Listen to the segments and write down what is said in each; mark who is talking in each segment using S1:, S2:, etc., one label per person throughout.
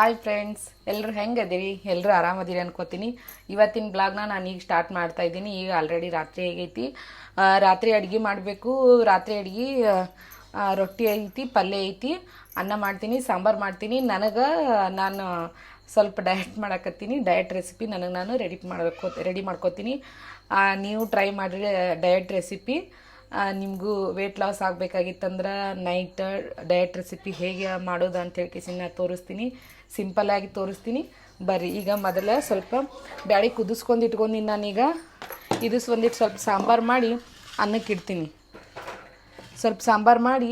S1: Hi friends ಎಲ್ಲರೂ ಹೆಂಗದಿರಿ? ಎಲ್ಲರೂ ಆರಾಮದಿರಿ ಅನ್ಕೋತೀನಿ. ಇವತ್ತಿನ ಬ್ಲಾಗ್ನ ನಾನು ಈಗ ಸ್ಟಾರ್ಟ್ ಮಾಡ್ತಾ ಇದ್ದೀನಿ. ಈಗ ಆಲ್ರೆಡಿ ರಾತ್ರಿ ಹೇಗೈತಿ ರಾತ್ರಿ ಅಡುಗೆ ಮಾಡಬೇಕು. ರಾತ್ರಿ ಅಡುಗೆ ರೊಟ್ಟಿ ಐತಿ, ಪಲ್ಯ ಐತಿ. ಅನ್ನ ಮಾಡ್ತೀನಿ, ಸಾಂಬಾರು ಮಾಡ್ತೀನಿ. ನನಗೆ, ನಾನು ಸ್ವಲ್ಪ ಡಯಟ್ ಮಾಡಕತ್ತೀನಿ. ಡಯಟ್ ರೆಸಿಪಿ ನನಗೆ ನಾನು ರೆಡಿ ಮಾಡಬೇಕು ರೆಡಿ ಮಾಡ್ಕೋತೀನಿ. ನೀವು ಟ್ರೈ ಮಾಡಿರಿ ಡಯಟ್ ರೆಸಿಪಿ ನಿಮಗೂ ವೆಯ್ಟ್ ಲಾಸ್ ಆಗಬೇಕಾಗಿತ್ತಂದ್ರೆ ನೈಟ್ ಡಯಟ್ ರೆಸಿಪಿ ಹೇಗೆ ಮಾಡೋದು ಅಂತ ಹೇಳ್ಕೇಸಿ ನಾನು ತೋರಿಸ್ತೀನಿ. ಸಿಂಪಲ್ಲಾಗಿ ತೋರಿಸ್ತೀನಿ. ಬರ್ರಿ, ಈಗ ಮೊದಲ ಸ್ವಲ್ಪ ಬ್ಯಾಳಿ ಕುದಿಸ್ಕೊಂಡು ಇಟ್ಕೊಂಡಿನಿ ನಾನೀಗ. ಇದಿಸ್ ಒಂದಿಟ್ಟು ಸ್ವಲ್ಪ ಸಾಂಬಾರು ಮಾಡಿ ಅನ್ನಕ್ಕೆ ಇಡ್ತೀನಿ. ಸ್ವಲ್ಪ ಸಾಂಬಾರು ಮಾಡಿ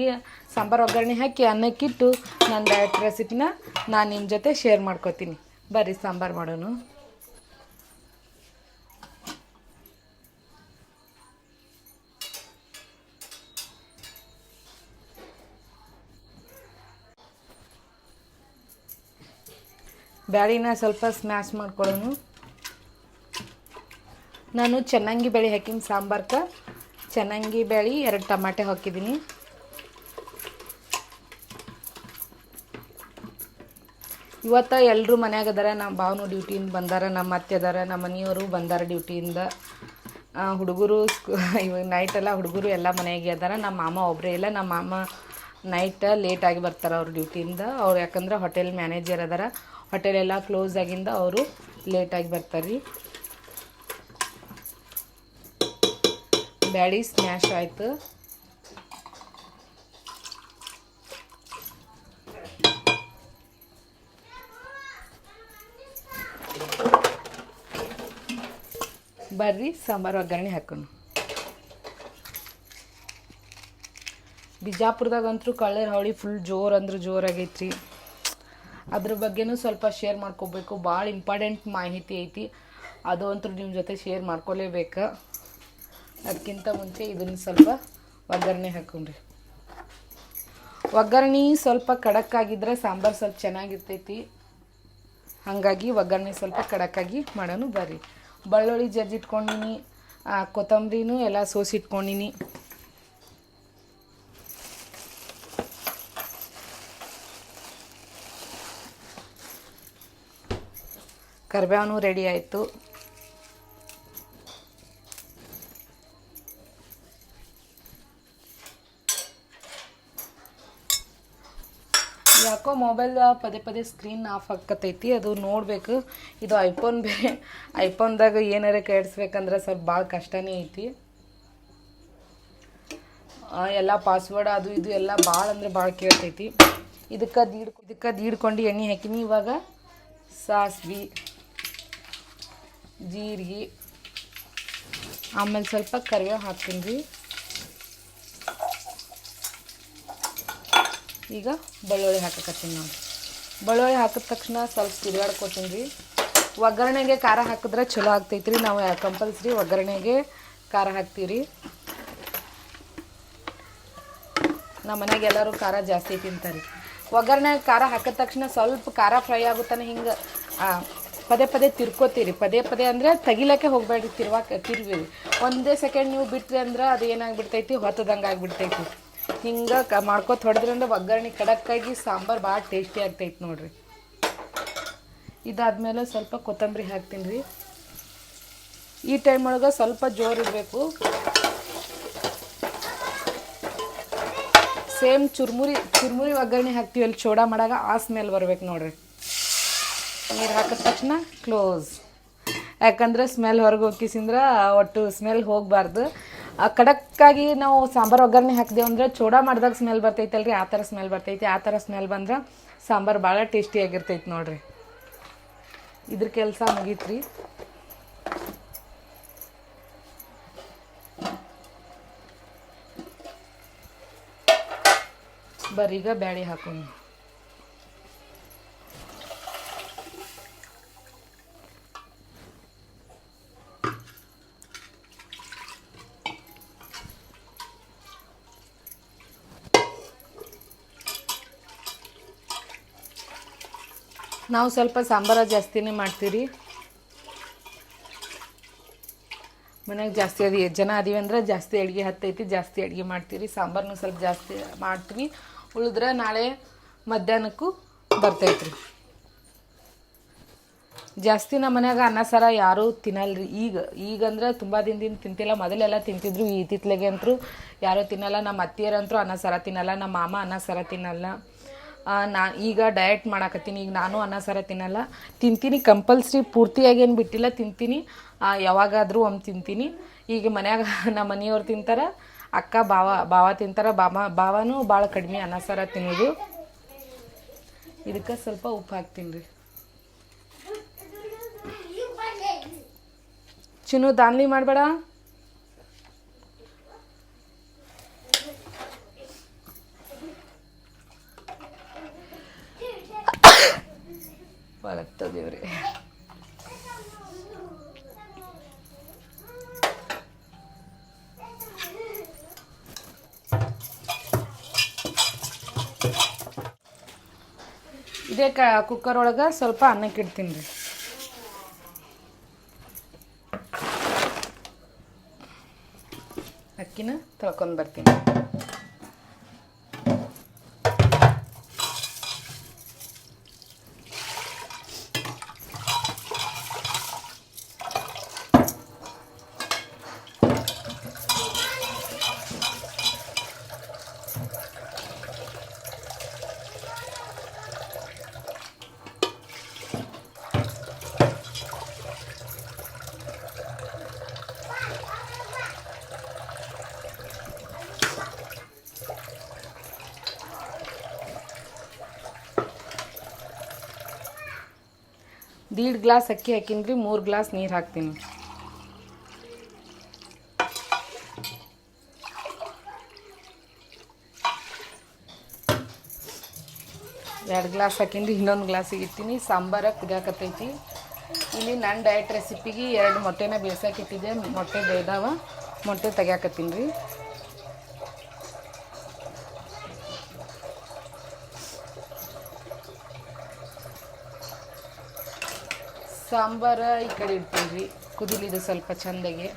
S1: ಸಾಂಬಾರು ಒಗ್ಗರಣೆ ಹಾಕಿ ಅನ್ನಕ್ಕಿಟ್ಟು ನನ್ನ ಡಯಟ್ ರೆಸಿಪಿನ ನಾನು ನಿಮ್ಮ ಜೊತೆ ಶೇರ್ ಮಾಡ್ಕೋತೀನಿ. ಬರ್ರಿ, ಸಾಂಬಾರು ಮಾಡೋಣ ಬ್ಯಾಳಿನ ಸ್ವಲ್ಪ ಸ್ಮ್ಯಾಶ್ ಮಾಡ್ಕೊಳ್ಳೋನು ನಾನು ಚೆನ್ನಂಗಿ ಬೇಳೆ ಹಾಕಿನ ಸಾಂಬಾರ್ಗೆ ಚೆನ್ನಂಗಿ ಬೇಳೆ ಎರಡು ಟಮಾಟೆ ಹಾಕಿದ್ದೀನಿ ಇವತ್ತು ಎಲ್ಲರೂ ಮನ್ಯಾಗ ಅದಾರ ನಮ್ಮ ಭಾವನು ಡ್ಯೂಟಿಯಿಂದ ಬಂದಾರ ನಮ್ಮ ಅತ್ತೆ ಅದಾರ ನಮ್ಮ ಮನೆಯವರು ಬಂದಾರ ಡ್ಯೂಟಿಯಿಂದ. ಹುಡುಗರು ಇವಾಗ ನೈಟ್ ಎಲ್ಲ ಹುಡುಗರು ಎಲ್ಲ ಮನೆಯಾಗೆ ಅದಾರ ನಮ್ಮ ಮಾಮ ಒಬ್ಬರೇ ಇಲ್ಲ ನಮ್ಮ ಮಾಮ ನೈಟ್ ಲೇಟಾಗಿ ಬರ್ತಾರೆ ಅವ್ರ ಡ್ಯೂಟಿಯಿಂದ. ಅವ್ರು ಯಾಕಂದ್ರೆ ಹೋಟೆಲ್ ಮ್ಯಾನೇಜರ್ ಅದಾರ. ಹೋಟೆಲ್ ಎಲ್ಲ ಕ್ಲೋಸ್ ಆಗಿಂದ ಅವರು ಲೇಟಾಗಿ ಬರ್ತಾರೆ. ರೀ ಬ್ಯಾಡಿ ಸ್ಮ್ಯಾಶ್ ಆಯಿತು. ಬರ್ರಿ, ಸಾಂಬಾರು ಒಗ್ಗರಣೆ ಹಾಕೋಣ. ಬಿಜಾಪುರದಾಗಂತೂ ಕಳ್ಳರ ಹಾವಳಿ ಫುಲ್ ಜೋರು ಅಂದ್ರೆ ಜೋರಾಗೈತ್ರಿ. ಅದ್ರ ಬಗ್ಗೆನೂ ಸ್ವಲ್ಪ ಶೇರ್ ಮಾಡ್ಕೋಬೇಕು. ಭಾಳ ಇಂಪಾರ್ಟೆಂಟ್ ಮಾಹಿತಿ ಐತಿ. ಅದು ಅಂತೂ ನಿಮ್ಮ ಜೊತೆ ಶೇರ್ ಮಾಡ್ಕೊಲೇಬೇಕು. ಅದಕ್ಕಿಂತ ಮುಂಚೆ ಇದನ್ನು ಸ್ವಲ್ಪ ಒಗ್ಗರಣೆ ಹಾಕೊಂಡ್ರಿ. ಒಗ್ಗರಣೆ ಸ್ವಲ್ಪ ಖಡಕ್ ಆಗಿದ್ರೆ ಸಾಂಬಾರು ಸ್ವಲ್ಪ ಚೆನ್ನಾಗಿರ್ತೈತಿ. ಹಾಗಾಗಿ ಒಗ್ಗರಣೆ ಸ್ವಲ್ಪ ಕಡಕ್ಕಾಗಿ ಮಾಡೋನು ಬರ್ರಿ. ಬೆಳ್ಳುಳ್ಳಿ ಜಜ್ಜಿಟ್ಕೊಂಡಿನಿ ಕೊತ್ತಂಬರಿನೂ ಎಲ್ಲ ಸೋಸಿಟ್ಕೊಂಡಿನಿ. ಕರಿಬೇವನು ರೆಡಿ ಆಯಿತು. ಯಾಕೋ ಮೊಬೈಲ್ ಪದೇ ಪದೇ ಸ್ಕ್ರೀನ್ ಆಫ್ ಆಕತೈತಿ ಅದು ನೋಡಬೇಕು. ಇದು ಐಫೋನ್ ಬೇರೆ ಐಫೋನ್ದಾಗ ಏನಾರ ಕೆಡಿಸ್ಬೇಕಂದ್ರೆ ಸ್ವಲ್ಪ ಭಾಳ ಕಷ್ಟನೇ ಐತಿ. ಎಲ್ಲ ಪಾಸ್ವರ್ಡ್ ಅದು ಇದು ಎಲ್ಲ ಭಾಳ ಅಂದ್ರೆ ಭಾಳ ಕೇಳ್ತೈತಿ. ಇದಕ್ಕೆ ದೀಡ್, ಇದಕ್ಕೆ ದೀಡ್ಕೊಂಡು ಎಣ್ಣೆ ಹಾಕಿನಿ ಇವಾಗ. ಸಾಸ್ವಿ. ಜೀರಿಗೆ, ಆಮೇಲೆ ಸ್ವಲ್ಪ ಕರಿಬೇವು ಹಾಕ್ತೀನಿ ರೀ. ಈಗ ಬೆಳ್ಳುಳ್ಳಿ ಹಾಕಕತ್ತೀನಿ ನಾನು. ಬೆಳ್ಳುಳ್ಳಿ ಹಾಕಿದ ತಕ್ಷಣ ಸ್ವಲ್ಪ ತಿರುಗಾಡ್ಕೊತೀನಿ ರೀ. ಒಗ್ಗರಣೆಗೆ ಖಾರ ಹಾಕಿದ್ರೆ ಚಲೋ ಆಗ್ತೈತ್ರಿ. ನಾವು ಕಂಪಲ್ಸರಿ ಒಗ್ಗರಣೆಗೆ ಖಾರ ಹಾಕ್ತೀವಿ ನಮ್ಮ ಮನೆಗೆ ಎಲ್ಲರೂ ಖಾರ ಜಾಸ್ತಿ ತಿಂತಾರೆ ಒಗ್ಗರಣೆ ಖಾರ ಹಾಕಿದ ತಕ್ಷಣ ಸ್ವಲ್ಪ ಖಾರ ಫ್ರೈ ಆಗುತ್ತಾನೆ ಹಿಂಗೆ. ಪದೇ ಪದೇ ತಿರ್ಕೋತೀರಿ. ಪದೇ ಪದೇ ಅಂದರೆ ತೆಗಿಲಕ್ಕೆ ಹೋಗಬೇಡ್ರಿ ತಿರ್ವಾಕ ತಿರ್ವಿ ಒಂದೇ ಸೆಕೆಂಡ್ ನೀವು ಬಿಟ್ರಿ ಅಂದ್ರೆ ಅದು ಏನಾಗ್ಬಿಡ್ತೈತಿ? ಹೊತ್ತದಂಗೆ ಆಗ್ಬಿಡ್ತೈತಿ. ಹಿಂಗೆ ಕ ಮಾಡ್ಕೊತ ಹೊಡೆದ್ರಿಂದ ಒಗ್ಗರಣೆ ಕಡಕ್ಕಾಗಿ ಸಾಂಬಾರು ಭಾಳ ಟೇಸ್ಟಿ ಆಗ್ತೈತಿ ನೋಡಿರಿ. ಇದಾದಮೇಲೆ ಸ್ವಲ್ಪ ಕೊತ್ತಂಬರಿ ಹಾಕ್ತೀನಿ ರೀ. ಈ ಟೈಮ್ ಒಳಗೆ ಸ್ವಲ್ಪ ಜೋರು ಇರಬೇಕು ಸೇಮ್ ಚುರ್ಮುರಿ ಚುರ್ಮುರಿ ಒಗ್ಗರಣೆ ಹಾಕ್ತೀವಿ ಅಲ್ಲಿ ಚೋಡಾ ಮಾಡಾಗ ಆ ಸ್ಮೆಲ್ ಬರ್ಬೇಕು ನೋಡ್ರಿ. ನೀರು ಹಾಕಿದ ತಕ್ಷಣ ಕ್ಲೋಸ್ ಯಾಕಂದ್ರೆ ಸ್ಮೆಲ್ ಹೊರಗೆ ಹೋಗಿಸಿಂದ್ರೆ ಒಟ್ಟು ಸ್ಮೆಲ್ ಹೋಗಬಾರ್ದು. ಖಡಕ್ಕಾಗಿ ನಾವು ಸಾಂಬಾರು ಒಗ್ಗರಣೆ ಹಾಕಿದೆವು ಅಂದ್ರೆ ಚೋಡಾ ಮಾಡಿದಾಗ ಸ್ಮೆಲ್ ಬರ್ತೈತಲ್ರಿ, ಆ ಥರ ಸ್ಮೆಲ್ ಬರ್ತೈತಿ. ಆ ಥರ ಸ್ಮೆಲ್ ಬಂದ್ರೆ ಸಾಂಬಾರು ಭಾಳ ಟೇಸ್ಟಿಯಾಗಿರ್ತೈತಿ ನೋಡಿರಿ. ಇದ್ರ ಕೆಲಸ ಮುಗೀತ್ರಿ. ಬರೀಗ ಬ್ಯಾಳಿ ಹಾಕೊಂಡು ನಾವು ಸ್ವಲ್ಪ ಸಾಂಬಾರ ಜಾಸ್ತಿನೇ ಮಾಡ್ತೀವಿ ಮನೆಯಾಗ ಜಾಸ್ತಿ ಅದು ಎಷ್ಟು ಜನ ಅದೀವಿ ಅಂದ್ರೆ ಜಾಸ್ತಿ ಅಡುಗೆ ಹತ್ತೈತಿ, ಜಾಸ್ತಿ ಅಡುಗೆ ಮಾಡ್ತೀವಿ ಸಾಂಬಾರನ್ನು ಸ್ವಲ್ಪ ಜಾಸ್ತಿ ಮಾಡ್ತೀವಿ. ಉಳಿದ್ರೆ ನಾಳೆ ಮಧ್ಯಾಹ್ನಕ್ಕೂ ಬರ್ತೈತ್ರಿ. ಜಾಸ್ತಿ ನಮ್ಮ ಮನ್ಯಾಗ ಅನ್ನ, ಸಾರ ಯಾರೂ ತಿನ್ನಲ್ರಿ. ಈಗ ಈಗಂದ್ರೆ ತುಂಬ ದಿನದಿಂದ ತಿಂತಿಲ್ಲ. ಮೊದಲೆಲ್ಲ ತಿಂತಿದ್ರು ಇತ್ತಿತ್ಲೆಗೆ ಅಂತೂ ಯಾರೂ ತಿನ್ನಲ್ಲ. ನಮ್ಮ ಅತ್ತಿಯರಂತರೂ ಅನ್ನ, ಸಾರ ತಿನ್ನಲ್ಲ. ನಮ್ಮ ಮಾಮ ಅನ್ನ, ಸಾರ ತಿನ್ನಲ್ಲ. ನಾ ಈಗ ಡಯಟ್ ಮಾಡಾಕತ್ತೀನಿ, ಈಗ ನಾನು ಅನ್ನ, ಸಾರ ತಿನ್ನಲ್ಲ. ತಿಂತೀನಿ ಕಂಪಲ್ಸರಿ ಪೂರ್ತಿಯಾಗಿ ಏನು ಬಿಟ್ಟಿಲ್ಲ, ತಿಂತೀನಿ. ಯಾವಾಗಾದರೂ ಒಮ್ಮೆ ತಿಂತೀನಿ. ಈಗ ಮನ್ಯಾಗ ನಮ್ಮ ಮನೆಯವ್ರು ತಿಂತಾರೆ, ಅಕ್ಕ, ಬಾವ ಬಾವ ತಿಂತಾರೆ, ಬಾಮ, ಬಾವನೂ ಭಾಳ ಕಡಿಮೆ ಅನ್ನ, ಸಾರ ತಿನ್ನೋದು. ಇದಕ್ಕೆ ಸ್ವಲ್ಪ ಉಪ್ಪು ಹಾಕ್ತೀನಿ ರೀ. ಚಿನ್ನು ದಾನ್ಲಿ ಮಾಡಬೇಡ? ದೇವ್ರಿ. ಇದೇ ಕ ಕುಕ್ಕರ್ ಒಳಗೆ ಸ್ವಲ್ಪ ಅನ್ನಕ್ಕೆ ಇಡ್ತೀನಿ ರೀ. ಅಕ್ಕಿನ ತೊಳ್ಕೊಂಡು ಬರ್ತೀನಿ. ದೀಡ್ ಗ್ಲಾಸ್ ಅಕ್ಕಿ ಹಾಕಿನ್ರಿ, ಮೂರು ಗ್ಲಾಸ್ ನೀರು ಹಾಕ್ತೀನಿ. ಎರಡು ಗ್ಲಾಸ್ ಹಾಕಿನ್ರಿ, ಇನ್ನೊಂದು ಗ್ಲಾಸಿಗೆ ಇಟ್ಟಿನಿ. ಸಾಂಬಾರ ಕುದಿಯಾಕತ್ತೈತಿ ಇಲ್ಲಿ ನನ್ನ ಡಯಟ್ ರೆಸಿಪಿಗೆ ಎರಡು ಮೊಟ್ಟೆನ ಬೇಯಿಸಾಕಿಟ್ಟಿದ್ದೆ ಮೊಟ್ಟೆ ಬೇಯ್ದಾವ ಮೊಟ್ಟೆ ತೆಗ್ಯಾಕತ್ತೀನಿ ರೀ. ಸಾಂಬಾರ ಈ ಕಡೆ ಇಡ್ತೀವಿ. ರೀ ಕುದಿಲಿದು ಸ್ವಲ್ಪ ಚಂದಗೆ.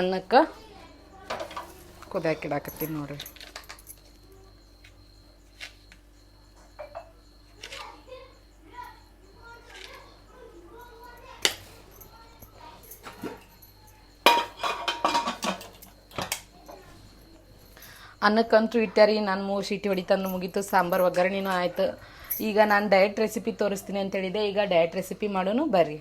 S1: ಅನ್ನಕ್ಕೆ ಕುದಾಕಿಡಾಕತ್ತೀನಿ ನೋಡ್ರಿ. ಅನ್ನಕ್ಕಂತೂ ಇಟ್ಟಾರಿ, ನಾನು ಮೂರು ಶೀಟಿ ಹೊಡಿತಾನು ಮುಗೀತು, ಸಾಂಬಾರು ಒಗ್ಗರಣೆನೂ ಆಯ್ತು. ಈಗ ನಾನು ಡಯಟ್ ರೆಸಿಪಿ ತೋರಿಸ್ತೀನಿ ಅಂತ ಹೇಳಿದೆ, ಈಗ ಡಯಟ್ ರೆಸಿಪಿ ಮಾಡೋನು ಬರ್ರಿ.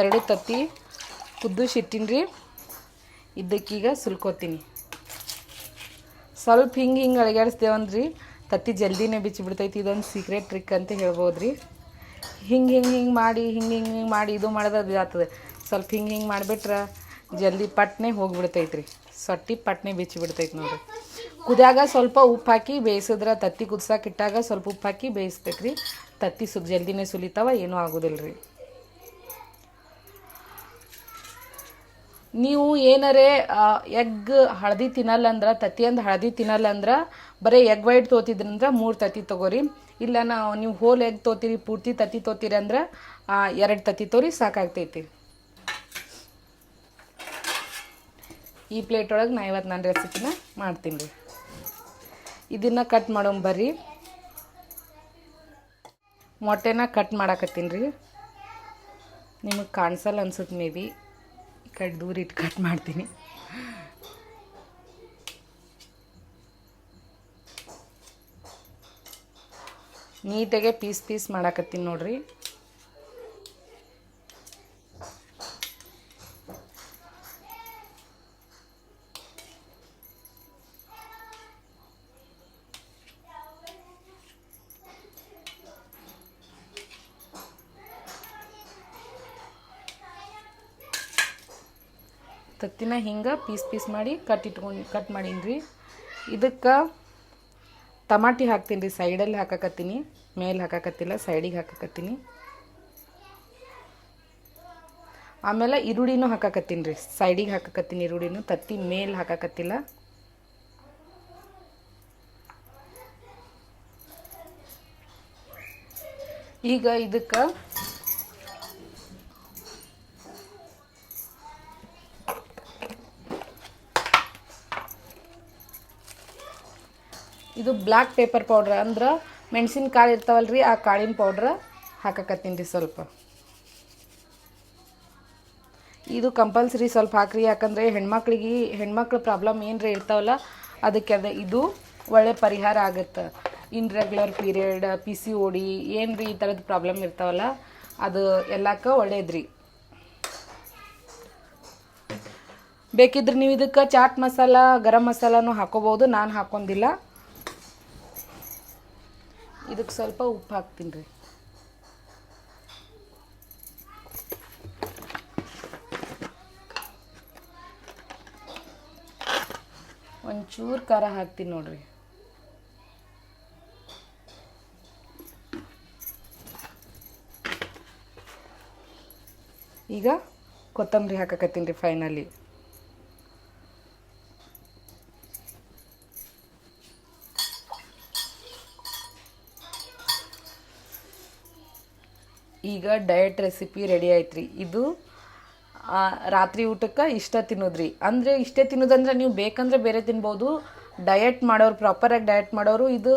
S1: ಎರಡು ತತ್ತಿ ಕುದ್ದು ರೀ ಇದಕ್ಕೀಗ ಸುಲ್ಕೋತೀನಿ. ಸ್ವಲ್ಪ ಹಿಂಗೆ ಹಿಂಗೆ ಅಳಗಾಡಿಸ್ದೇವಂದ್ರಿ, ತತ್ತಿ ಜಲ್ದಿನೇ ಬಿಚ್ಚಿಬಿಡ್ತೈತಿ, ಇದೊಂದು ಸೀಕ್ರೆಟ್ ಟ್ರಿಕ್ ಅಂತ ಹೇಳ್ಬೋದು ರೀ ಹಿಂಗೆ ಹಿಂಗೆ ಹಿಂಗೆ ಮಾಡಿ, ಹಿಂಗೆ ಹಿಂಗೆ ಹಿಂಗೆ ಮಾಡಿ ಇದು ಮಾಡೋದು ಅದು ಆಗ್ತದೆ. ಸ್ವಲ್ಪ ಹಿಂಗೆ ಹಿಂಗೆ ಮಾಡಿಬಿಟ್ರೆ ಜಲ್ದಿ ಪಟ್ನೆ ಹೋಗಿಬಿಡ್ತೈತ್ರಿ. ಸೊಟ್ಟಿ ಪಟ್ನೆ ಬಿಚ್ಚಿ ಬಿಡ್ತೈತೆ ನೋಡಿರಿ. ಕುದಿಯಾಗ ಸ್ವಲ್ಪ ಉಪ್ಪು ಹಾಕಿ ಬೇಯಿಸಿದ್ರೆ ತತ್ತಿ ಕುದ್ಸಾಕ ಇಟ್ಟಾಗ ಸ್ವಲ್ಪ ಉಪ್ಪು ಹಾಕಿ ಬೇಯಿಸ್ಬೇಕು ರೀ ತತ್ತಿ ಸು ಜಲ್ದಿನೇ ಸುಲಿತಾವ, ಏನೂ ಆಗೋದಿಲ್ಲ ರೀ ನೀವು ಏನರೇ ಎಗ್ ಹಳದಿ ತಿನ್ನಲ್ಲ ಅಂದ್ರೆ ತತ್ತಿಯಂದು ಹಳದಿ ತಿನ್ನಲ್ಲ ಅಂದ್ರೆ, ಬರೀ ಎಗ್ ವೈಟ್ ತೋತಿದ್ರಂದ್ರೆ ಮೂರು ತತ್ತಿ ತೊಗೋರಿ. ಇಲ್ಲ ನಾವು ನೀವು ಹೋಲ್ ಎಗ್ ತೋತೀರಿ, ಪೂರ್ತಿ ತತ್ತಿ ತೋತೀರಿ ಅಂದ್ರೆ ಎರಡು ತತ್ತಿ ತೋರಿ ಸಾಕಾಗ್ತೈತಿ. ಈ ಪ್ಲೇಟ್ ಒಳಗೆ ನಾ ಇವತ್ತು ನಾನು ರೆಸಿಪಿನ ಮಾಡ್ತೀನಿ ರೀ. ಇದನ್ನು ಕಟ್ ಬರ್ರಿ. ಮೊಟ್ಟೆನ ಕಟ್ ಮಾಡಾಕತ್ತೀನಿ ರೀ. ನಿಮಗೆ ಕಾಣಿಸಲ್ಲ ಅನ್ಸುತ್ತೆ ಮೇ ಬಿ ಕಡೆ ದೂರ ಇಟ್ಟು ಕಟ್ ಮಾಡ್ತೀನಿ. ನೀಟಾಗೆ ಪೀಸ್ ಪೀಸ್ ಮಾಡಾಕತ್ತೀನಿ ನೋಡ್ರಿ. ತತ್ತಿನ ಹಿಂಗೆ ಪೀಸ್ ಪೀಸ್ ಮಾಡಿ ಕಟ್ ಇಟ್ಕೊಂಡು ಕಟ್ ಮಾಡೀನಿ ರೀ ಇದಕ್ಕೆ ಟಮಾಟಿ ಹಾಕ್ತೀನಿ ರೀ ಸೈಡಲ್ಲಿ ಹಾಕಕತ್ತೀನಿ, ಮೇಲೆ ಹಾಕಕತ್ತಿಲ್ಲ, ಸೈಡಿಗೆ ಹಾಕಕತ್ತೀನಿ. ಆಮೇಲೆ ಈರುಳ್ಳಿನೂ ಹಾಕಕತ್ತೀನಿ ರೀ ಸೈಡಿಗೆ ಹಾಕಕತ್ತೀನಿ ಈರುಳ್ಳಿನೂ, ತತ್ತಿ ಮೇಲೆ ಹಾಕಕತ್ತಿಲ್ಲ. ಈಗ ಇದಕ್ಕೆ ಇದು ಬ್ಲ್ಯಾಕ್ ಪೇಪರ್ ಪೌಡ್ರ್ ಅಂದ್ರೆ ಮೆಣಸಿನ ಕಾಳು ಇರ್ತಾವಲ್ಲ ರೀ ಆ ಕಾಳಿನ ಪೌಡ್ರ್ ಹಾಕಕತ್ತೀನಿ ರೀ ಸ್ವಲ್ಪ. ಇದು ಕಂಪಲ್ಸರಿ ಸ್ವಲ್ಪ ಹಾಕ್ರಿ, ಯಾಕಂದರೆ ಹೆಣ್ಮಕ್ಳಿಗೆ, ಹೆಣ್ಮಕ್ಳ ಪ್ರಾಬ್ಲಮ್ ಏನರ ಇರ್ತಾವಲ್ಲ, ಅದಕ್ಕೆ ಅದ ಇದು ಒಳ್ಳೆ ಪರಿಹಾರ ಆಗುತ್ತೆ. Irregular period P C O D ಏನು ರೀ ಈ ಥರದ ಪ್ರಾಬ್ಲಮ್ ಇರ್ತಾವಲ್ಲ, ಅದು ಎಲ್ಲಕ್ಕ ಒಳ್ಳೇದ್ರಿ. ಬೇಕಿದ್ರೆ ನೀವು ಇದಕ್ಕೆ ಚಾಟ್ ಮಸಾಲ, ಗರಂ ಮಸಾಲನೂ ಹಾಕೋಬೋದು ನಾನು ಹಾಕೊಂದಿಲ್ಲ ಇದಕ್ಕೆ ಸ್ವಲ್ಪ ಉಪ್ಪು ಹಾಕ್ತೀನಿ ರೀ. ಒಂಚೂರು ಖಾರ ಹಾಕ್ತೀನಿ ನೋಡ್ರಿ. ಈಗ ಕೊತ್ತಂಬರಿ ಹಾಕಕತ್ತೀನಿ ರೀ ಫೈನಲಿ ಈಗ ಡಯಟ್ ರೆಸಿಪಿ ರೆಡಿ ಆಯ್ತು ಇದು ರಾತ್ರಿ ಊಟಕ್ಕೆ ಇಷ್ಟ ತಿನ್ನೋದ್ರಿ. ಅಂದರೆ ಇಷ್ಟೇ ತಿನ್ನೋದಂದ್ರೆ ನೀವು ಬೇಕಂದ್ರೆ ಬೇರೆ ತಿನ್ಬೋದು. ಡಯಟ್ ಮಾಡೋರು ಪ್ರಾಪರಾಗಿ ಡಯಟ್ ಮಾಡೋರು, ಇದು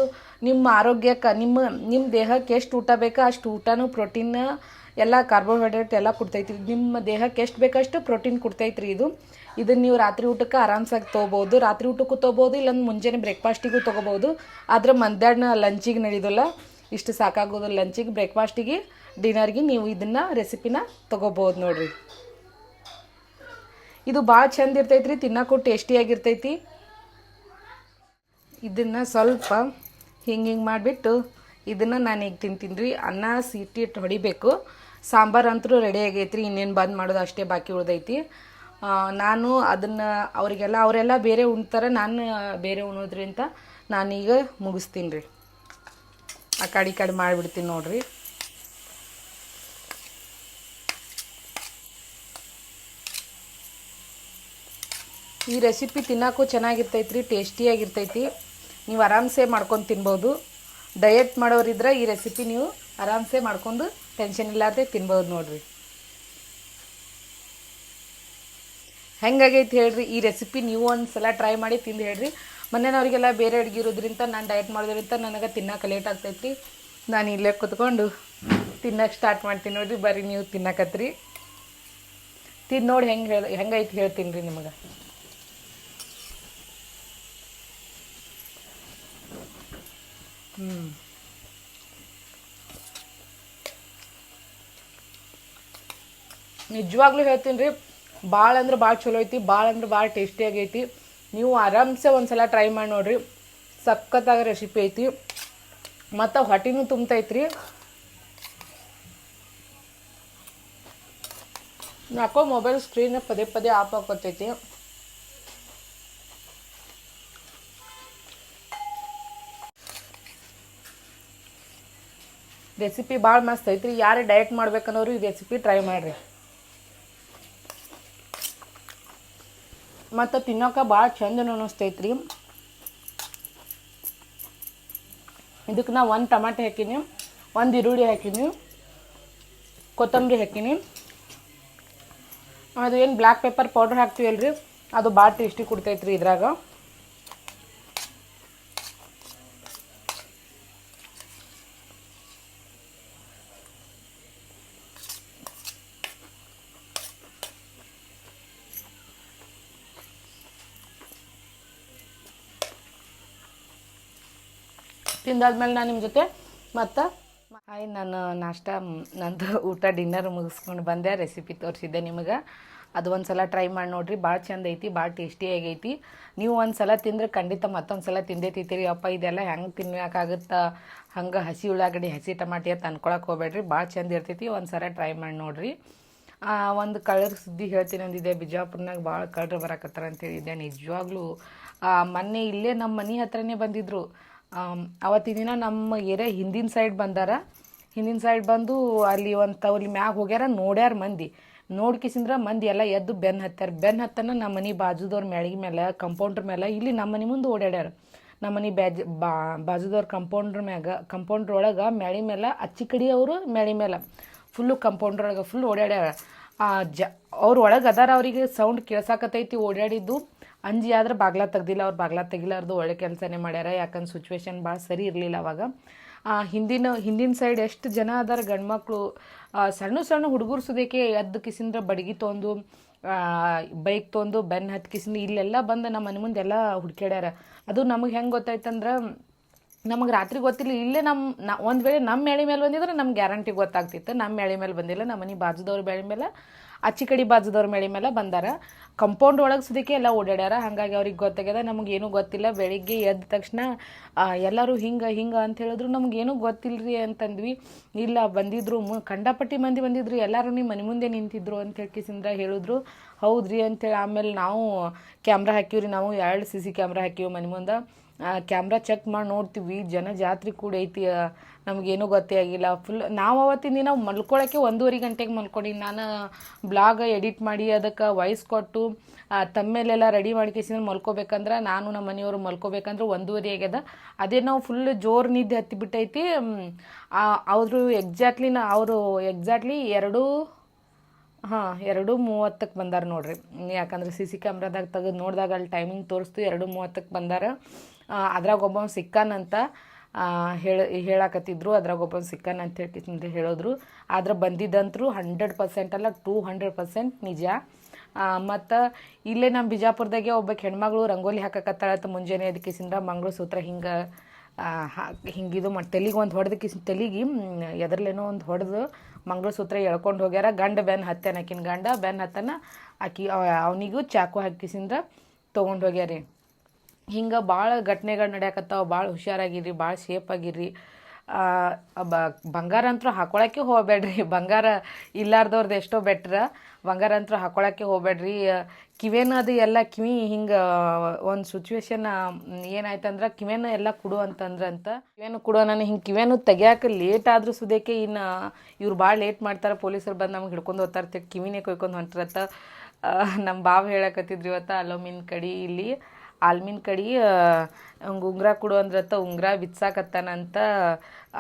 S1: ನಿಮ್ಮ ಆರೋಗ್ಯಕ್ಕೆ, ನಿಮ್ಮ ನಿಮ್ಮ ದೇಹಕ್ಕೆ ಎಷ್ಟು ಊಟ ಬೇಕೋ ಅಷ್ಟು ಊಟನೂ ಪ್ರೋಟೀನ್ ಎಲ್ಲ ಕಾರ್ಬೋಹೈಡ್ರೇಟ್ ಎಲ್ಲ ಕೊಡ್ತೈತಿ ನಿಮ್ಮ ದೇಹಕ್ಕೆ ಎಷ್ಟು ಬೇಕಷ್ಟು ಪ್ರೋಟೀನ್ ಕೊಡ್ತೈತ್ರಿ ಇದು. ಇದನ್ನು ನೀವು ರಾತ್ರಿ ಊಟಕ್ಕೆ ಆರಾಮ್ಸಾಗಿ ತೊಗೋಬೋದು. ರಾತ್ರಿ ಊಟಕ್ಕೂ ತೊಗೋಬೋದು, ಇಲ್ಲಾಂದ್ರೆ ಮುಂಜಾನೆ ಬ್ರೇಕ್ಫಾಸ್ಟಿಗೂ ತೊಗೋಬೋದು. ಆದರೆ ಮಧ್ಯಾಹ್ನ ಲಂಚಿಗೆ ನಡೀದಲ್ಲ. ಇಷ್ಟು ಸಾಕಾಗೋದು ಲಂಚಿಗೆ ಬ್ರೇಕ್ಫಾಸ್ಟಿಗೆ ಡಿನ್ನರ್ಗೆ ನೀವು ಇದನ್ನು ರೆಸಿಪಿನ ತೊಗೋಬೋದು ನೋಡಿರಿ. ಇದು ಭಾಳ ಚಂದ ಇರ್ತೈತೆ ರೀ ತಿನ್ನೋಕ್ಕೂ ಟೇಸ್ಟಿಯಾಗಿರ್ತೈತಿ ಇದನ್ನು ಸ್ವಲ್ಪ ಹಿಂಗೆ ಹಿಂಗೆ ಮಾಡಿಬಿಟ್ಟು ಇದನ್ನು ನಾನು ಈಗ ತಿಂತೀನಿ ರೀ ಅನ್ನ, ಸೀಟಿ ಇಟ್ಟು ಹೊಡಿಬೇಕು. ಸಾಂಬಾರು ಅಂತೂ ರೆಡಿ ಆಗೈತ್ರಿ, ಇನ್ನೇನು ಬಂದ್ ಮಾಡೋದು ಅಷ್ಟೇ ಬಾಕಿ ಉಳ್ದೈತಿ. ನಾನು ಅದನ್ನು ಅವರಿಗೆಲ್ಲ, ಅವರೆಲ್ಲ ಬೇರೆ ಉಣ್ತಾರೆ, ನಾನು ಬೇರೆ ಉಣೋದ್ರಿಂತ ನಾನೀಗ ಮುಗಿಸ್ತೀನಿ ರೀ ಆ ಕಡೆ ಈ ಕಡೆ ಮಾಡಿಬಿಡ್ತೀನಿ ನೋಡ್ರಿ. ಈ ರೆಸಿಪಿ ತಿನ್ನೋಕ್ಕೂ ಚೆನ್ನಾಗಿರ್ತೈತ್ರಿ, ಟೇಸ್ಟಿಯಾಗಿರ್ತೈತಿ. ನೀವು ಆರಾಮ್ಸೆ ಮಾಡ್ಕೊಂಡು ತಿನ್ಬೋದು. ಡಯಟ್ ಮಾಡೋರಿದ್ರೆ ಈ ರೆಸಿಪಿ ನೀವು ಆರಾಮ್ಸೆ ಮಾಡ್ಕೊಂಡು ಟೆನ್ಷನ್ ಇಲ್ಲಾರ್ದೆ ತಿನ್ಬೋದು ನೋಡಿರಿ. ಹೆಂಗಾಗೈತಿ ಹೇಳ್ರಿ, ಈ ರೆಸಿಪಿ ನೀವು ಒಂದು ಸಲ ಟ್ರೈ ಮಾಡಿ ತಿಂದು ಹೇಳ್ರಿ. ಮನೆಯವ್ರಿಗೆಲ್ಲ ಬೇರೆ ಅಡುಗೆ ಇರೋದ್ರಿಂದ ನಾನು ಡಯಟ್ ಮಾಡೋದ್ರಿಂದ ನನಗೆ ತಿನ್ನೋಕೆ ಲೇಟ್ ಆಗ್ತೈತಿ ನಾನು ಇಲ್ಲೇ ಕುತ್ಕೊಂಡು ತಿನ್ನಕ್ಕೆ ಸ್ಟಾರ್ಟ್ ಮಾಡ್ತೀನಿ ನೋಡಿರಿ ಬರ್ರಿ ನೀವು ತಿನ್ನಕತ್ರಿ. ತಿಂದು ನೋಡಿ ಹೆಂಗೆ ಹೇಳಿ ಹೆಂಗೈತಿ ಹೇಳ್ತೀನಿ ರೀ ನಿಮಗೆ. ಹ್ಞೂ ನಿಜವಾಗ್ಲೂ ಹೇಳ್ತೀನಿ ರೀ ಭಾಳ ಅಂದ್ರೆ ಭಾಳ ಚಲೋ ಐತಿ ಭಾಳ ಅಂದ್ರೆ ಭಾಳ ಆಗೈತಿ ನೀವು ಆರಾಮ್ಸೆ ಒಂದ್ಸಲ ಟ್ರೈ ಮಾಡಿ ನೋಡ್ರಿ, ಸಖತ್ತಾಗ ರೆಸಿಪಿ ಐತಿ. ಮತ್ತು ಹೊಟ್ಟಿನೂ ತುಂಬತೈತ್ರಿ ಯಾಕೋ ಮೊಬೈಲ್ ಸ್ಕ್ರೀನ್ ಪದೇ ಪದೇ ಆಫ್ ಹಾಕೋತೈತಿ ರೆಸಿಪಿ ಭಾಳ ಮಸ್ತ್ ಐತ್ರಿ. ಯಾರು ಡಯಟ್ ಮಾಡ್ಬೇಕನ್ನೋರು ಈ ರೆಸಿಪಿ ಟ್ರೈ ಮಾಡಿರಿ. ಮತ್ತು ತಿನ್ನೋಕೆ ಭಾಳ ಚಂದ ಅನ್ನಿಸ್ತೈತ್ರಿ. ಇದಕ್ಕೆ ನಾ ಒಂದು ಟಮಾಟೆ ಹಾಕೀನಿ, ಒಂದು ಈರುಳ್ಳಿ ಹಾಕೀನಿ, ಕೊತ್ತಂಬರಿ ಹಾಕಿನಿ. ಅದು ಏನು ಬ್ಲ್ಯಾಕ್ ಪೆಪ್ಪರ್ ಪೌಡ್ರ್ ಹಾಕ್ತೀವಲ್ರಿ, ಅದು ಭಾಳ ಟೇಸ್ಟಿ ಕೊಡ್ತೈತ್ರಿ ಇದ್ರಾಗ. ತಿಂದಾದ್ಮೇಲೆ ನಾನು ನಿಮ್ಮ ಜೊತೆ ಮತ್ತು ಹಾಯ್ ನಾನು ನಾಷ್ಟ ನಂದು ಊಟ ಡಿನ್ನರ್ ಮುಗಿಸ್ಕೊಂಡು ಬಂದೆ ರೆಸಿಪಿ ತೋರಿಸಿದ್ದೆ ನಿಮಗೆ. ಅದು ಒಂದು ಸಲ ಟ್ರೈ ಮಾಡಿ ನೋಡಿರಿ ಭಾಳ ಚಂದ ಐತಿ ಭಾಳ ಟೇಸ್ಟಿ ಆಗೈತಿ. ನೀವು ಒಂದು ಸಲ ತಿಂದ್ರೆ ಖಂಡಿತ ಮತ್ತೊಂದು ಸಲ ತಿಂದೇ ತಿಂತೀರಿ. ಅಪ್ಪ ಇದೆಲ್ಲ ಹೆಂಗೆ ತಿನ್ನೋಕ್ಕಾಗುತ್ತಾ ಹಂಗೆ ಹಸಿ ಉಳ್ಳಾಗಡ್ಡಿ ಹಸಿ ಟಮಾಟಿ ಅಂತ ಅನ್ಕೊಳಕ್ಕೆ ಹೋಗ್ಬೇಡ್ರಿ ಭಾಳ ಚಂದ ಇರ್ತೈತಿ ಒಂದು ಸಲ ಟ್ರೈ ಮಾಡಿ ನೋಡಿರಿ. ಒಂದು ಕಳ್ಳರ ಸುದ್ದಿ ಹೇಳ್ತೀನಿ ಅಂದಿದ್ದೆ ಬಿಜಾಪುರ್ನಾಗ ಭಾಳ ಕಳ್ಳರು ಬರಕತ್ತಾರ ಅಂತೇಳಿದ್ದೆ ನಿಜವಾಗ್ಲೂ. ಮೊನ್ನೆ ಇಲ್ಲೇ ನಮ್ಮ ಮನೆ ಹತ್ರನೇ ಬಂದಿದ್ರು. ಆಮ್, ಅವತ್ತಿನ ದಿನ ನಮ್ಮ ಏರಿಯಾ ಹಿಂದಿನ ಸೈಡ್ ಬಂದಾರ. ಹಿಂದಿನ ಸೈಡ್ ಬಂದು ಅಲ್ಲಿ ಒಂದು ತವಲಿ ಮ್ಯಾಗ ಹೋಗ್ಯಾರ, ನೋಡ್ಯಾರ ಮಂದಿ. ನೋಡ್ಕಿಸಿಂದ್ರ ಮಂದಿ ಎಲ್ಲ ಎದ್ದು ಬೆನ್ನು ಹತ್ತಾರ ಬೆನ್ನು ಹತ್ತನ ನಮ್ಮ ಮನೆ ಬಾಜುದವ್ರ ಮ್ಯಾಳಿಗೆ ಮೇಲೆ ಕಂಪೌಂಡ್ರ್ ಮೇಲೆ ಇಲ್ಲಿ ನಮ್ಮ ಮನೆ ಮುಂದೆ ಓಡಾಡ್ಯಾರ ನಮ್ಮ ಮನೆ ಬ್ಯಾಜ್ ಬಾ ಬಾಜುದವ್ರ ಕಂಪೌಂಡ್ರ್ ಮ್ಯಾಗ ಕಂಪೌಂಡ್ರ್ ಒಳಗೆ ಮ್ಯಾಳಿ ಮೇಲೆ ಅಚ್ಚಿ ಕಡಿ ಅವರು ಮ್ಯಾಳಿ ಮೇಲೆ ಫುಲ್ಲು ಕಂಪೌಂಡ್ರ್ ಒಳಗೆ ಫುಲ್ ಓಡಾಡ್ಯಾರ ಜ ಅವ್ರ ಒಳಗೆ ಅದಾರ ಅವರಿಗೆ ಸೌಂಡ್ ಕೇಳ್ಸಾಕತೈತಿ ಓಡಾಡಿದ್ದು ಅಂಜಿ ಆದ್ರೆ ಬಾಗ್ಲ ತೆಗ್ದಿಲ್ಲ, ಅವ್ರು ಬಾಗ್ಲ ತೆಗಿಲಾರ್ದು ಒಳ್ಳೆ ಕೆಲಸನೇ ಮಾಡ್ಯಾರ. ಯಾಕಂದ್ರೆ ಸಿಚುವೇಶನ್ ಭಾಳ ಸರಿ ಇರಲಿಲ್ಲ ಅವಾಗ. ಹಿಂದಿನ ಹಿಂದಿನ ಸೈಡ್ ಎಷ್ಟು ಜನ ಅದಾರ ಗಂಡ್ಮಕ್ಳು ಸಣ್ಣ ಸಣ್ಣ ಹುಡುಗರು ಸುದೇಕೆ ಎದ್ದು ಕಿಸಿಂದ್ರ ಬಡಗಿ ತೊಂದು ಬೈಕ್ ತೊಂದು ಬೆನ್ನು ಹತ್ತು ಇಲ್ಲೆಲ್ಲ ಬಂದು ನಮ್ಮ ಮನೆ ಮುಂದೆ ಎಲ್ಲ ಹುಡ್ಕ್ಯಾಡ್ಯಾರ. ಅದು ನಮಗೆ ಹೆಂಗೆ ಗೊತ್ತಾಯ್ತಂದ್ರೆ, ನಮಗೆ ರಾತ್ರಿ ಗೊತ್ತಿಲ್ಲ. ಇಲ್ಲೇ ನಮ್ಮ ನಾ, ಒಂದು ವೇಳೆ ನಮ್ಮ ಮೇಳಿ ಮೇಲೆ ಬಂದಿದ್ರೆ ನಮ್ಗೆ ಗ್ಯಾರಂಟಿ ಗೊತ್ತಾಗ್ತಿತ್ತು. ನಮ್ಮ ಮೇಳಿ ಮೇಲೆ ಬಂದಿಲ್ಲ ನಮ್ಮ ಮನೆ ಬಾಜುದವ್ರ ಬೆಳೆ ಮೇಲೆ ಆಚಿ ಕಡಿ ಬಾಜುದವ್ರ ಮೇಳಿ ಮೇಲೆ ಬಂದಾರ. ಕಂಪೌಂಡ್ ಒಳಗೆ ಸುದಿಕೆ ಎಲ್ಲ ಓಡಾಡ್ಯಾರ. ಹಾಗಾಗಿ ಅವ್ರಿಗೆ ಗೊತ್ತಾಗ್ಯದ ನಮಗೇನು ಗೊತ್ತಿಲ್ಲ. ಬೆಳಿಗ್ಗೆ ಎದ್ದ ತಕ್ಷಣ ಎಲ್ಲರೂ ಹಿಂಗೆ ಹಿಂಗೆ ಅಂತ ಹೇಳಿದ್ರು. ನಮಗೇನು ಗೊತ್ತಿಲ್ಲರಿ ಅಂತಂದ್ವಿ. ಇಲ್ಲ, ಬಂದಿದ್ರು. ಮು ಕಂಡಪಟ್ಟಿ ಮಂದಿ ಬಂದಿದ್ರು. ಎಲ್ಲರೂ ನಿಮ್ಮ ಮನೆ ಮುಂದೆ ನಿಂತಿದ್ರು ಅಂತ ಹೇಳ್ಕಿಸಿಂದ್ರ ಹೇಳಿದ್ರು. ಹೌದ್ರಿ ಅಂತೇಳಿ ಆಮೇಲೆ ನಾವು ಕ್ಯಾಮ್ರಾ ಹಾಕಿವ್ರಿ ನಾವು ಎರಡು ಸಿ ಸಿ ಕ್ಯಾಮ್ರಾ ಹಾಕಿವಿ ಮನೆ ಮುಂದೆ. ಕ್ಯಾಮ್ರಾ ಚೆಕ್ ಮಾಡಿ ನೋಡ್ತೀವಿ. ಜನ ಜಾತ್ರೆ ಕೂಡ ಐತಿ. ನಮಗೇನು ಗೊತ್ತೇ ಆಗಿಲ್ಲ. ಫುಲ್ ನಾವು ಅವತ್ತಿನ ದಿನ ಮಲ್ಕೊಳ್ಳೋಕ್ಕೆ ಒಂದೂವರೆ ಗಂಟೆಗೆ ಮಲ್ಕೊಂಡು ನಾನು ಬ್ಲಾಗ್ ಎಡಿಟ್ ಮಾಡಿ ಅದಕ್ಕೆ ವಾಯ್ಸ್ ಕೊಟ್ಟು ತಮ್ಮೇಲೆಲ್ಲ ರೆಡಿ ಮಾಡ್ಕೇಸಿಂದ್ರೆ ಮಲ್ಕೋಬೇಕಂದ್ರೆ ನಾನು ನಮ್ಮ ಮನೆಯವರು ಮಲ್ಕೋಬೇಕಂದ್ರೆ ಒಂದೂವರೆ ಆಗ್ಯದ. ಅದೇ ನಾವು ಫುಲ್ ಜೋರು ನಿದ್ದೆ ಹತ್ತಿಬಿಟ್ಟೈತಿ ಅವರು ಎಕ್ಸಾಕ್ಟ್ಲಿ ನಾ ಅವರು ಎಕ್ಸಾಕ್ಟ್ಲಿ ಎರಡು, ಹಾಂ, ಎರಡು ಮೂವತ್ತಕ್ಕೆ ಬಂದಾರ ನೋಡ್ರಿ. ಯಾಕಂದ್ರೆ ಸಿ ಸಿ ಕ್ಯಾಮ್ರಾದಾಗ ತೆಗೆದು ನೋಡಿದಾಗ ಅಲ್ಲಿ ಟೈಮಿಂಗ್ ತೋರಿಸ್ತು ಎರಡು ಮೂವತ್ತಕ್ಕೆ ಬಂದಾರ. ಅದ್ರಾಗ ಒಬ್ಬ ಸಿಕ್ಕನಂತ. ಹೇಳ, ಹೇಳಾಕತ್ತಿದ್ರು, ಅದ್ರಾಗ ಒಬ್ಬ ಸಿಕ್ಕನ್ ಅಂತ ಹೇಳಿ ಹೇಳಿದ್ರು. ಆದ್ರೆ ಬಂದಿದ್ದಂತರೂ ಹಂಡ್ರೆಡ್ ಪರ್ಸೆಂಟ್ ಅಲ್ಲ ಟೂ ಹಂಡ್ರೆಡ್ ಪರ್ಸೆಂಟ್ ನಿಜ. ಮತ್ತು ಇಲ್ಲೇ ನಮ್ಮ ಬಿಜಾಪುರದಾಗೆ ಒಬ್ಬ ಹೆಣ್ಮಗಳು ರಂಗೋಲಿ ಹಾಕಕತ್ತಾಳತ್ತ ಮುಂಜಾನೆ ಅದಕ್ಕೆ ಸಿಂದ್ರ ಮಂಗಳಸೂತ್ರ ಹಿಂಗೆ ಹಿಂಗಿದು ಮಾಡಿ ತಲೆಗೆ ಒಂದು ಹೊಡೆದ ಕಿಸ್, ತಲೆಗೆ ಎದರ್ಲೇನೋ ಒಂದು ಹೊಡೆದು ಮಂಗಳಸೂತ್ರ ಎಳ್ಕೊಂಡು ಹೋಗ್ಯಾರ. ಗಂಡ ಬೆನ್ ಹತ್ತಾನ ಆಕಿನ ಗಂಡ, ಬೆನ್ ಹತ್ತನ ಆಕಿ ಅವನಿಗೂ ಚಾಕು ಹಾಕಿಸಿಂದ ತೊಗೊಂಡು ಹೋಗ್ಯಾರಿ. ಹಿಂಗೆ ಭಾಳ ಘಟನೆಗಳು ನಡೆಯಕತ್ತಾವ ಭಾಳ ಹುಷಾರಾಗಿರಿ ಭಾಳ ಸೇಫ್ ಆಗಿರಿ ಬಂಗಾರ ಅಂತೂ ಹಾಕೊಳಕ್ಕೆ ಹೋಗಬೇಡ್ರಿ. ಬಂಗಾರ ಇಲ್ಲಾರ್ದವ್ರದ್ದು ಎಷ್ಟೋ ಬೆಟ್ರ ಬಂಗಾರ ಅಂತೂ ಹಾಕೊಳಕ್ಕೆ ಹೋಗಬೇಡ್ರಿ. ಕಿವೇನದು ಎಲ್ಲ ಕಿವಿ ಹಿಂಗೆ, ಒಂದು ಸಿಚುವೇಶನ್ ಏನಾಯ್ತಂದ್ರೆ ಕಿವೇನು ಎಲ್ಲ ಕೊಡು ಅಂತಂದ್ರೆ ಅಂತ ಕಿವೇನು ಕೊಡು ನಾನು ಹಿಂಗೆ ಕಿವೇನು ತೆಗಿಯಾಕೆ ಲೇಟ್ ಆದರೂ ಸುದೇಕೆ ಇನ್ನು ಇವ್ರು ಭಾಳ ಲೇಟ್ ಮಾಡ್ತಾರೆ. ಪೊಲೀಸರು ಬಂದು ನಮ್ಗೆ ಹಿಡ್ಕೊಂಡು ಹೋಗ್ತಾರೆ. ಕಿವಿನೇ ಕೊಯ್ಕೊಂಡು ಹೊಂಟ್ರತ್ತ. ನಮ್ಮ ಬಾವು ಹೇಳಕತ್ತಿದ್ರು ಇವತ್ತು ಅಲೋಮಿನ್ ಕಡಿ ಇಲ್ಲಿ. ಆಲ್ಮಿನ್ ಕಡಿ ಹಂಗೆ ಉಂಗ್ರ ಕೊಡು ಅಂದ್ರತ್ತ ಉಂಗ್ರ ಬಿಚ್ಚಾಕತ್ತಾನಂತ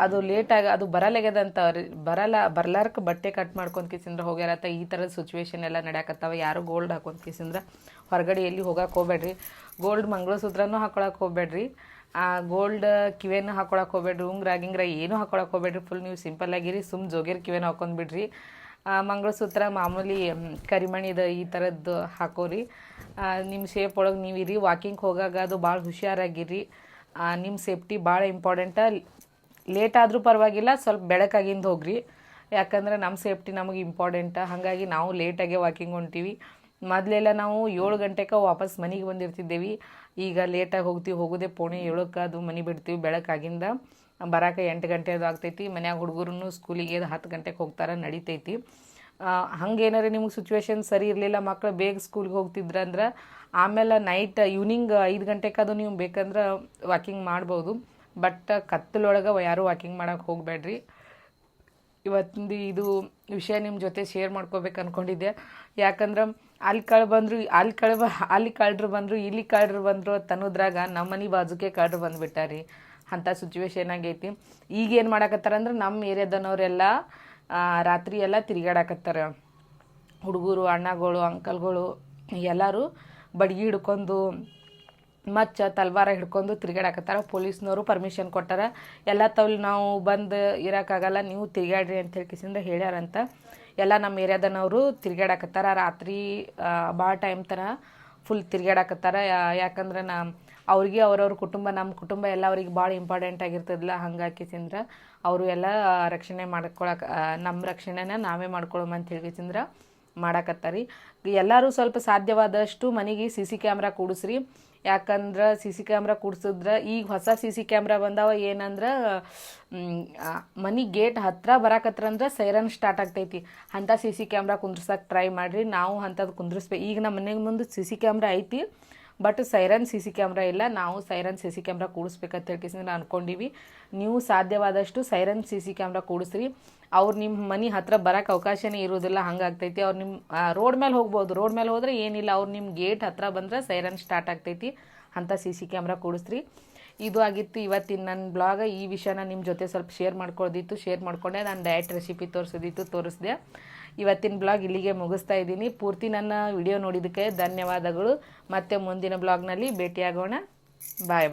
S1: ಅದು ಲೇಟಾಗಿ ಅದು ಬರಲಾಗ್ಯದಂತ ಬರಲ್ಲ ಬರ್ಲಾರ್ಕ ಬಟ್ಟೆ ಕಟ್ ಮಾಡ್ಕೊಂಡು ಕಿಸಿಂದ್ರ ಹೋಗ್ಯಾರತ್ತ. ಈ ಥರದ ಸಿಚುವೇಶನ್ ಎಲ್ಲ ನಡೆಯಕತ್ತಾವ. ಯಾರು ಗೋಲ್ಡ್ ಹಾಕೊಂತ ಕಿಸಿಂದ್ರೆ ಹೊರಗಡೆ ಎಲ್ಲಿ ಹೋಗಕ್ಕೆ ಹೋಗ್ಬೇಡ್ರಿ. ಗೋಲ್ಡ್ ಮಂಗಳಸೂತ್ರನೂ ಹಾಕೊಳಕ್ಕೆ ಹೋಗ್ಬೇಡ್ರಿ. ಆ ಗೋಲ್ಡ್ ಕಿವೇನು ಹಾಕೊಳಕ್ಕೆ ಹೋಗ್ಬೇಡ್ರಿ. ಉಂಗ್ರ ಗಿಂಗ್ರ ಏನೂ ಹಾಕೊಳಕ್ಕೆ ಹೋಗ್ಬೇಡ್ರಿ. ಫುಲ್ ನೀವು ಸಿಂಪಲ್ ಆಗಿರಿ. ಸುಮ್ ಜೋಗಿರ್ ಕಿವೇನು ಹಾಕೊಂಡ್ ಬಿಡ್ರಿ. ಆ, ಮಂಗಳಸೂತ್ರ ಮಾಮೂಲಿ ಕರಿಮಣಿದ ಈ ಥರದ್ದು ಹಾಕೋರಿ. ನಿಮ್ಮ ಶೇಪ್ ಒಳಗೆ ನೀವು ಇರಿ ವಾಕಿಂಗ್ ಹೋಗಾಗ ಅದು ಭಾಳ ಹುಷಾರಾಗಿರಿ. ನಿಮ್ಮ ಸೇಫ್ಟಿ ಭಾಳ ಇಂಪಾರ್ಟೆಂಟ ಲೇಟ್ ಆದರೂ ಪರವಾಗಿಲ್ಲ, ಸ್ವಲ್ಪ ಬೆಳಕಾಗಿಂದ ಹೋಗ್ರಿ. ಯಾಕಂದ್ರೆ ನಮ್ಮ ಸೇಫ್ಟಿ ನಮಗೆ ಇಂಪಾರ್ಟೆಂಟ ಹಾಗಾಗಿ ನಾವು ಲೇಟಾಗೆ ವಾಕಿಂಗ್ ಹೊಂಟೀವಿ. ಮೊದಲೆಲ್ಲ ನಾವು ಏಳು ಗಂಟೆಗೆ ವಾಪಸ್ ಮನೆಗೆ ಬಂದಿರ್ತಿದ್ದೇವೆ. ಈಗ ಲೇಟಾಗಿ ಹೋಗ್ತೀವಿ, ಹೋಗೋದೇ ಪೋಣೆ ಏಳಕ್ಕೆ ಅದು ಮನೆ ಬಿಡ್ತೀವಿ ಬೆಳಕಾಗಿಂದ. ಬರಾಕ ಎಂಟು ಗಂಟೆ ಅದು ಆಗ್ತೈತಿ, ಮನ್ಯಾಗ ಹುಡುಗರು ಸ್ಕೂಲಿಗೆ ಹತ್ತು ಗಂಟೆಗೆ ಹೋಗ್ತಾರೆ ನಡಿತೈತಿ. ಹಂಗೇನಾರ ನಿಮಗೆ ಸಿಚುವೇಶನ್ ಸರಿ ಇರಲಿಲ್ಲ ಮಕ್ಕಳು ಬೇಗ ಸ್ಕೂಲ್ಗೆ ಹೋಗ್ತಿದ್ರಂದ್ರೆ ಆಮೇಲೆ ನೈಟ್ ಈವ್ನಿಂಗ್ ಐದು ಗಂಟೆಗೆ ಅದು ನೀವು ಬೇಕಂದ್ರೆ ವಾಕಿಂಗ್ ಮಾಡ್ಬೋದು. ಬಟ್ ಕತ್ತಲೊಳಗೆ ಯಾರೂ ವಾಕಿಂಗ್ ಮಾಡೋಕೆ ಹೋಗಬೇಡ್ರಿ. ಇವತ್ತಿಂದು ಇದು ವಿಷಯ ನಿಮ್ಮ ಜೊತೆ ಶೇರ್ ಮಾಡ್ಕೋಬೇಕು ಅನ್ಕೊಂಡಿದ್ದೆ. ಯಾಕಂದ್ರೆ ಅಲ್ಲಿ ಕಳ್ ಬಂದರು, ಅಲ್ಲಿ ಕಳ್ಬ ಅಲ್ಲಿ ಕಳ್ರು ಬಂದರು, ಇಲ್ಲಿ ಕಳ್ರು ಬಂದರು ತನ್ನೋದ್ರಾಗ ನಮ್ಮ ಮನೆ ಬಾಜುಕೆ ಕಳ್ರು ಬಂದುಬಿಟ್ಟಾರಿ. ಅಂಥ ಸಿಚುವೇಶನ್ ಆಗೈತಿ. ಈಗ ಏನು ಮಾಡಾಕತ್ತಾರಂದ್ರೆ ನಮ್ಮ ಏರಿಯಾದನವರೆಲ್ಲ ರಾತ್ರಿ ಎಲ್ಲ ತಿರುಗಾಡಕತ್ತಾರ. ಹುಡುಗರು, ಅಣ್ಣಗಳು, ಅಂಕಲ್ಗಳು ಎಲ್ಲರೂ ಬಡ್ಗಿ ಹಿಡ್ಕೊಂಡು, ಮಚ್ಚ, ತಲ್ವಾರ ಹಿಡ್ಕೊಂಡು ತಿರುಗಾಡಕತ್ತಾರ. ಪೊಲೀಸ್ನವರು ಪರ್ಮಿಷನ್ ಕೊಟ್ಟಾರ. ಎಲ್ಲ ತವಲ್ ನಾವು ಬಂದು ಇರೋಕ್ಕಾಗಲ್ಲ ನೀವು ತಿರುಗಾಡ್ರಿ ಅಂತ ಹೇಳ್ಕಿಸಿಂದ ಹೇಳ್ಯಾರಂತ ಎಲ್ಲ ನಮ್ಮ ಏರಿಯಾದನವರು ತಿರುಗಾಡಕತ್ತಾರ. ರಾತ್ರಿ ಭಾಳ ಟೈಮ್ ತನ ಫುಲ್ ತಿರುಗಾಡಕತ್ತಾರ. ಯಾಕಂದ್ರೆ ನಾ ಅವ್ರಿಗೆ ಅವ್ರವ್ರ ಕುಟುಂಬ ನಮ್ಮ ಕುಟುಂಬ ಎಲ್ಲ ಅವ್ರಿಗೆ ಭಾಳ ಇಂಪಾರ್ಟೆಂಟ್ ಆಗಿರ್ತದಲ್ಲ ಹಂಗಾಕಿಸಿಂದ್ರ ಅವರು ಎಲ್ಲ ರಕ್ಷಣೆ ಮಾಡ್ಕೊಳಕ್ಕೆ ನಮ್ಮ ರಕ್ಷಣೆನ ನಾವೇ ಅಂತ ಹೇಳ್ಕಿಸಿಂದ್ರ ಮಾಡಾಕತ್ತಾರಿ. ಎಲ್ಲರೂ ಸ್ವಲ್ಪ ಸಾಧ್ಯವಾದಷ್ಟು ಮನೆಗೆ ಸಿ ಸಿ ಕ್ಯಾಮ್ರಾ ಕೂಡಿಸ್ರಿ. ಯಾಕಂದ್ರೆ ಸಿ ಸಿ ಕ್ಯಾಮ್ರಾ ಕೂಡ್ಸಿದ್ರೆ, ಈಗ ಹೊಸ ಸಿ ಸಿ ಕ್ಯಾಮ್ರಾ ಬಂದಾವ ಏನಂದ್ರೆ ಮನೆ ಗೇಟ್ ಹತ್ರ ಬರಾಕತ್ರ ಅಂದ್ರೆ ಸೈರನ್ ಸ್ಟಾರ್ಟ್ ಆಗ್ತೈತಿ. ಅಂಥ ಸಿ ಸಿ ಕ್ಯಾಮ್ರಾ ಕುಂದ್ರಸಕ್ಕೆ ಟ್ರೈ ಮಾಡಿರಿ. ನಾವು ಅಂಥದ್ದು ಕುಂದ್ರಿಸ್ಬೇಕು ಈಗ ನಮ್ಮ ಮನೆಗೆ ಮುಂದೆ ಸಿ ಸಿ ಕ್ಯಾಮ್ರಾ ಐತಿ. But siren C C camera ಇಲ್ಲ. ನಾವು ಸೈರನ್ ಸಿ ಸಿ ಕ್ಯಾಮ್ರಾ ಕೂಡಿಸ್ಬೇಕಂತ ನಾನು ಅನ್ಕೊಂಡಿವಿ. ನೀವು ಸಾಧ್ಯವಾದಷ್ಟು ಸೈರನ್ ಸಿ ಸಿ ಕ್ಯಾಮ್ರಾ ಕೂಡಿಸ್ರಿ. ಅವ್ರು ನಿಮ್ಮ ಮನೆ ಹತ್ರ ಬರೋಕೆ ಅವಕಾಶನೇ ಇರೋದಿಲ್ಲ. ಹಂಗಾಗ್ತೈತಿ. ಅವ್ರು ನಿಮ್ಮ ರೋಡ್ ಮೇಲೆ ಹೋಗ್ಬೋದು. ರೋಡ್ ಮೇಲೆ ಹೋದ್ರೆ ಏನಿಲ್ಲ. ಅವ್ರು ನಿಮ್ಮ ಗೇಟ್ ಹತ್ರ ಬಂದ್ರೆ ಸೈರನ್ ಸ್ಟಾರ್ಟ್ ಆಗ್ತೈತಿ. ಅಂಥ ಸಿ ಸಿ ಕ್ಯಾಮ್ರಾ ಕೂಡಿಸ್ರಿ. ಇದು ಆಗಿತ್ತು ಇವತ್ತಿನ ನನ್ನ ಬ್ಲಾಗ. ಈ ವಿಷಯನ ನಿಮ್ಮ ಜೊತೆ ಸ್ವಲ್ಪ ಶೇರ್ ಮಾಡ್ಕೊಳ್ದಿತ್ತು. ಶೇರ್ ಮಾಡ್ಕೊಂಡೆ. ನಾನು ಡಯಟ್ ರೆಸಿಪಿ ತೋರಿಸೋದಿತ್ತು. ತೋರಿಸ್ದೆ. ಇವತ್ತಿನ ಬ್ಲಾಗ್ ಇಲ್ಲಿಗೆ ಮುಗಿಸ್ತಾ ಇದ್ದೀನಿ. ಪೂರ್ತಿ ನನ್ನ ವಿಡಿಯೋ ನೋಡಿದ್ದಕ್ಕೆ ಧನ್ಯವಾದಗಳು. ಮತ್ತೆ ಮುಂದಿನ ಬ್ಲಾಗ್ನಲ್ಲಿ ಭೇಟಿಯಾಗೋಣ. ಬಾಯ್ ಬಾಯ್